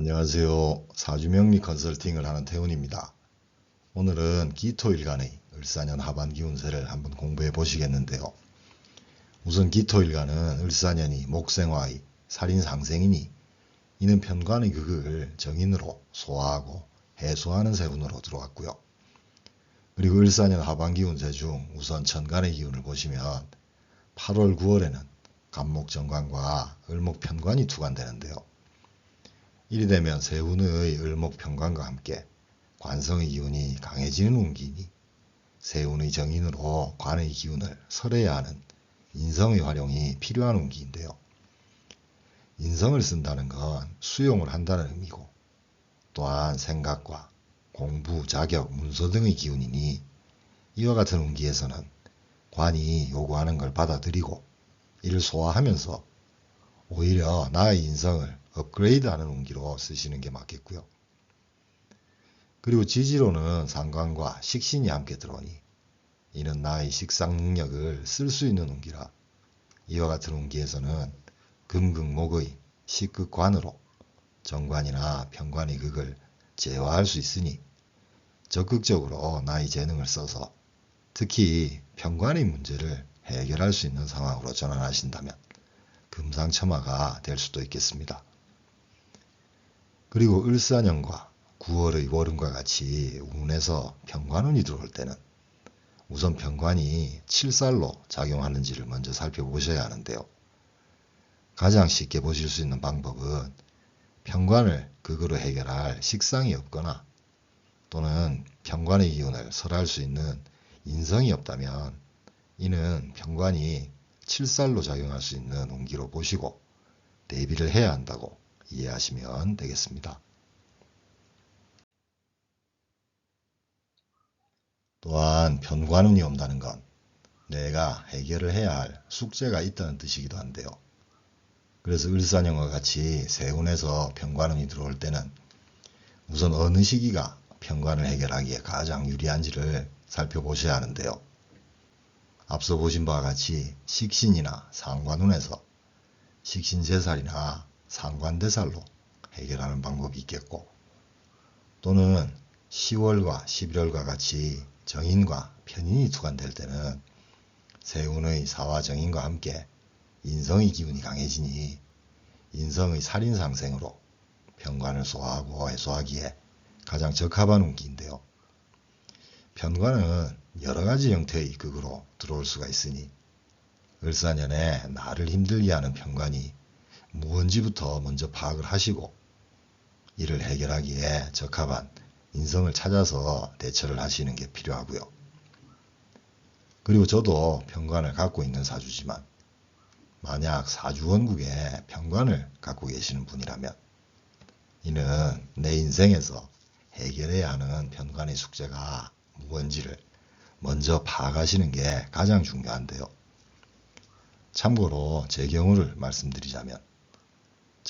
안녕하세요. 사주명리 컨설팅을 하는 태훈입니다. 오늘은 기토일간의 을사년 하반기 운세를 한번 공부해 보시겠는데요. 우선 기토일간은 을사년이 목생화의 살인상생이니 이는 편관의 극을 정인으로 소화하고 해소하는 세운으로 들어왔고요. 그리고 을사년 하반기 운세 중 우선 천간의 기운을 보시면 8월 9월에는 간목정관과 을목편관이 투관되는데요. 이리 되면 세운의 을목편관과 함께 관성의 기운이 강해지는 운기니 세운의 정인으로 관의 기운을 설해야 하는 인성의 활용이 필요한 운기인데요. 인성을 쓴다는 건 수용을 한다는 의미고 또한 생각과 공부, 자격, 문서 등의 기운이니 이와 같은 운기에서는 관이 요구하는 걸 받아들이고 이를 소화하면서 오히려 나의 인성을 업그레이드하는 운기로 쓰시는 게 맞겠고요. 그리고 지지로는 상관과 식신이 함께 들어오니 이는 나의 식상 능력을 쓸 수 있는 운기라 이와 같은 운기에서는 금극목의 식극관으로 정관이나 편관의 극을 제어할 수 있으니 적극적으로 나의 재능을 써서 특히 편관의 문제를 해결할 수 있는 상황으로 전환하신다면 금상첨화가 될 수도 있겠습니다. 그리고 을사년과 9월의 월음과 같이 운에서 편관운이 들어올 때는 우선 편관이 7살로 작용하는지를 먼저 살펴보셔야 하는데요. 가장 쉽게 보실 수 있는 방법은 편관을 극으로 해결할 식상이 없거나 또는 편관의 기운을 설할 수 있는 인성이 없다면 이는 편관이 7살로 작용할 수 있는 운기로 보시고 대비를 해야 한다고 이해하시면 되겠습니다. 또한 편관운이 온다는 건 내가 해결을 해야 할 숙제가 있다는 뜻이기도 한데요. 그래서 을사령과 같이 세운에서 편관운이 들어올 때는 우선 어느 시기가 편관을 해결하기에 가장 유리한지를 살펴보셔야 하는데요. 앞서 보신 바와 같이 식신이나 상관운에서 식신제살이나 상관대살로 해결하는 방법이 있겠고 또는 10월과 11월과 같이 정인과 편인이 투관될 때는 세운의 사와 정인과 함께 인성의 기운이 강해지니 인성의 살인 상생으로 편관을 소화하고 해소하기에 가장 적합한 운기인데요. 편관은 여러 가지 형태의 극으로 들어올 수가 있으니 을사년에 나를 힘들게 하는 편관이 무언지부터 먼저 파악을 하시고 이를 해결하기에 적합한 인성을 찾아서 대처를 하시는 게 필요하고요. 그리고 저도 편관을 갖고 있는 사주지만 만약 사주원국에 편관을 갖고 계시는 분이라면 이는 내 인생에서 해결해야 하는 편관의 숙제가 무언지를 먼저 파악하시는 게 가장 중요한데요. 참고로 제 경우를 말씀드리자면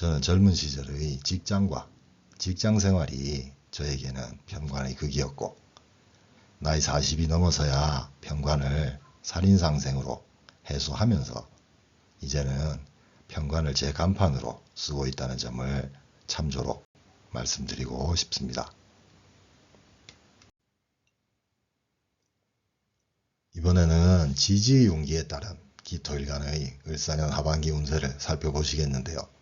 저는 젊은 시절의 직장과 직장 생활이 저에게는 편관의 극이었고 나이 40이 넘어서야 편관을 살인상생으로 해소하면서 이제는 편관을 제 간판으로 쓰고 있다는 점을 참조로 말씀드리고 싶습니다. 이번에는 지지의 용기에 따른 기토일간의 을사년 하반기 운세를 살펴보시겠는데요.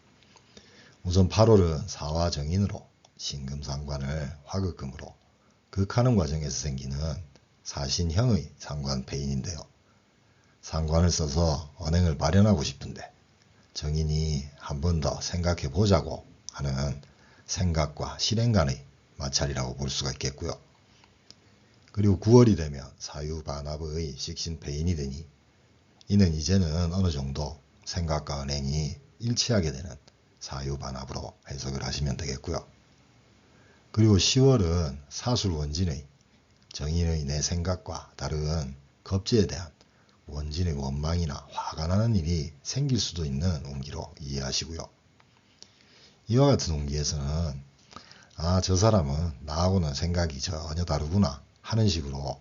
우선 8월은 사화정인으로 신금상관을 화극금으로 극하는 과정에서 생기는 사신형의 상관 폐인인데요. 상관을 써서 언행을 마련하고 싶은데 정인이 한 번 더 생각해 보자고 하는 생각과 실행 간의 마찰이라고 볼 수가 있겠고요. 그리고 9월이 되면 사유반합의 식신폐인이 되니 이는 이제는 어느 정도 생각과 은행이 일치하게 되는 사유반합으로 해석을 하시면 되겠고요. 그리고 10월은 사술 원진의 정인의 내 생각과 다른 겁제에 대한 원진의 원망이나 화가 나는 일이 생길 수도 있는 운기로 이해하시고요. 이와 같은 운기에서는 아 저 사람은 나하고는 생각이 전혀 다르구나 하는 식으로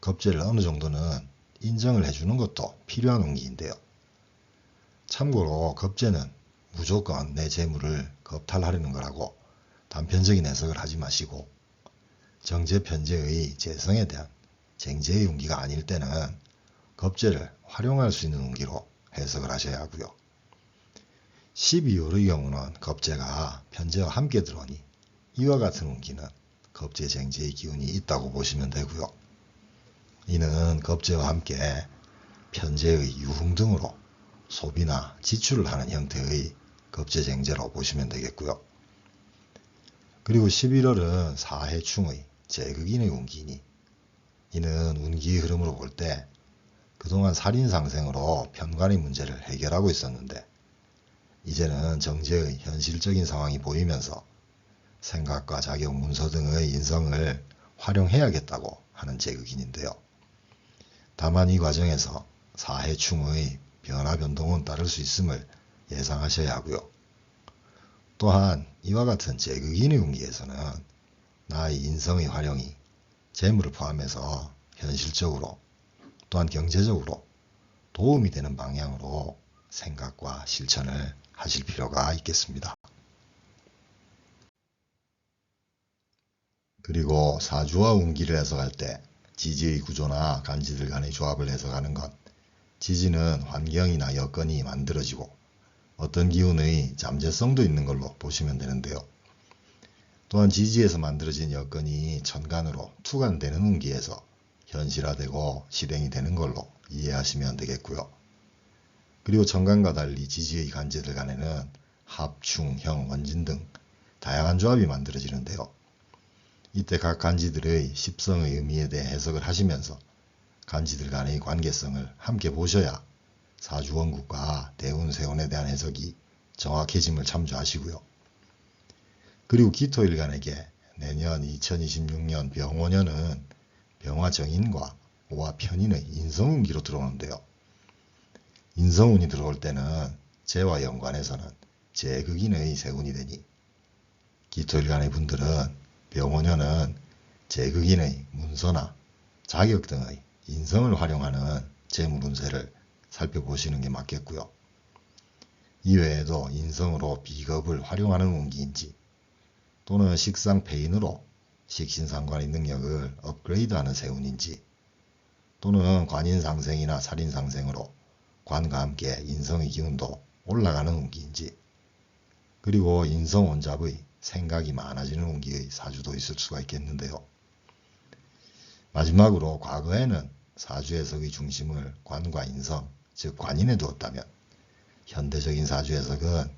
겁제를 어느 정도는 인정을 해주는 것도 필요한 운기인데요. 참고로 겁제는 무조건 내 재물을 겁탈하려는 거라고 단편적인 해석을 하지 마시고 정제 편제의 재성에 대한 쟁제의 운기가 아닐 때는 겁제를 활용할 수 있는 운기로 해석을 하셔야 하고요. 12월의 경우는 겁제가 편제와 함께 들어오니 이와 같은 운기는 겁제 쟁제의 기운이 있다고 보시면 되고요. 이는 겁제와 함께 편제의 유흥 등으로 소비나 지출을 하는 형태의 겁제쟁제로 보시면 되겠고요. 그리고 11월은 사해충의 제극인의 운기니 이는 운기의 흐름으로 볼 때 그동안 살인상생으로 편관의 문제를 해결하고 있었는데 이제는 정제의 현실적인 상황이 보이면서 생각과 자격 문서 등의 인성을 활용해야겠다고 하는 제극인인데요. 다만 이 과정에서 사해충의 변화 변동은 따를 수 있음을 예상하셔야 하고요. 또한 이와 같은 제극인의 운기에서는 나의 인성의 활용이 재물을 포함해서 현실적으로 또한 경제적으로 도움이 되는 방향으로 생각과 실천을 하실 필요가 있겠습니다. 그리고 사주와 운기를 해석할 때 지지의 구조나 간지들 간의 조합을 해석하는 것 지지는 환경이나 여건이 만들어지고 어떤 기운의 잠재성도 있는 걸로 보시면 되는데요. 또한 지지에서 만들어진 여건이 천간으로 투간되는 운기에서 현실화되고 실행이 되는 걸로 이해하시면 되겠고요. 그리고 천간과 달리 지지의 간제들 간에는 합, 충, 형, 원진 등 다양한 조합이 만들어지는데요. 이때 각 간지들의 십성의 의미에 대해 해석을 하시면서 간지들 간의 관계성을 함께 보셔야 사주원국과 대운세운에 대한 해석이 정확해짐을 참조하시고요. 그리고 기토일간에게 내년 2026년 병원년은 병화정인과 오화 편인의 인성운기로 들어오는데요. 인성운이 들어올 때는 재와 연관해서는 제극인의 세운이 되니 기토일간의 분들은 병원년은 제극인의 문서나 자격 등의 인성을 활용하는 재물 운세를 살펴보시는 게 맞겠고요. 이외에도 인성으로 비겁을 활용하는 운기인지 또는 식상 페인으로 식신상관의 능력을 업그레이드하는 세운인지 또는 관인상생이나 살인상생으로 관과 함께 인성의 기운도 올라가는 운기인지 그리고 인성원잡의 생각이 많아지는 운기의 사주도 있을 수가 있겠는데요. 마지막으로 과거에는 사주해석의 중심을 관과 인성, 즉 관인에 두었다면 현대적인 사주해석은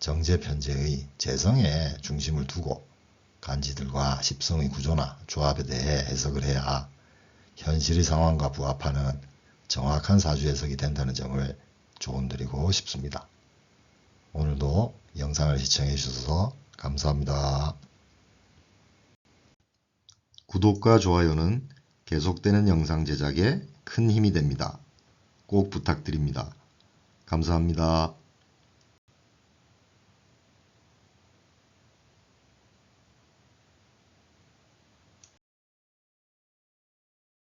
정제편제의 재성에 중심을 두고 간지들과 십성의 구조나 조합에 대해 해석을 해야 현실의 상황과 부합하는 정확한 사주 해석이 된다는 점을 조언드리고 싶습니다. 오늘도 영상을 시청해 주셔서 감사합니다. 구독과 좋아요는 계속되는 영상 제작에 큰 힘이 됩니다. 꼭 부탁드립니다. 감사합니다.